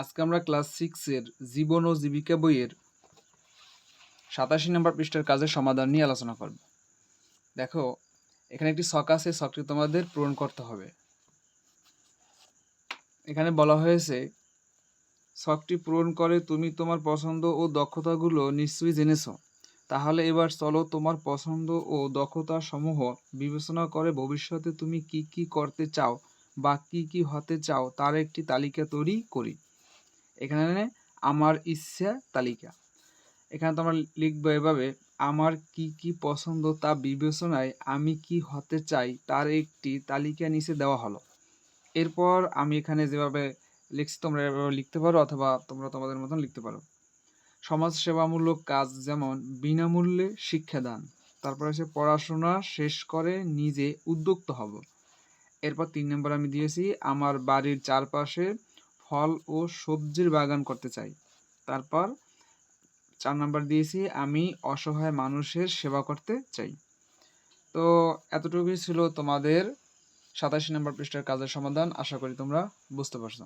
আজকে আমরা ক্লাস সিক্সের জীবন ও জীবিকা বইয়ের সাতাশি নম্বর পৃষ্ঠার কাজের সমাধান নিয়ে আলোচনা করব। দেখো, এখানে একটি ছক আছে ছকটি তোমাদের পূরণ করতে হবে। এখানে বলা হয়েছে ছকটি পূরণ করে তুমি তোমার পছন্দ ও দক্ষতাগুলো নিশ্চয়ই জেনেছো। তাহলে এবার চলো তোমার পছন্দ ও দক্ষতা সমূহ বিবেচনা করে ভবিষ্যতে তুমি কি কি করতে চাও বা কি কি হতে চাও তার একটি তালিকা তৈরি করি। এখানে আমার ইচ্ছা তালিকা। এখানে তোমরা লিখব এভাবে, আমার কি কি পছন্দ তা বিবেচনায় আমি কি হতে চাই তার একটি তালিকা নিচে দেওয়া হলো। এরপর আমি এখানে যেভাবে লিখছি, তোমরা এভাবে লিখতে পারো অথবা তোমরা তোমাদের মতন লিখতে পারো। সমাজ সেবামূলক কাজ যেমন বিনামূল্যে শিক্ষাদান, তারপর হচ্ছে পড়াশোনা শেষ করে নিজে উদ্যোক্তা হব। এরপর তিন নম্বর আমি দিয়েছি, আমার বাড়ির চারপাশে ফল ও সবজির বাগান করতে চাই। তারপর চার নম্বর দিয়েছি, আমি অসহায় মানুষের সেবা করতে চাই। তো এতটুকুই ছিল তোমাদের সাতাশি নম্বর পৃষ্ঠার কাজের সমাধান। আশা করি তোমরা বুঝতে পারছ।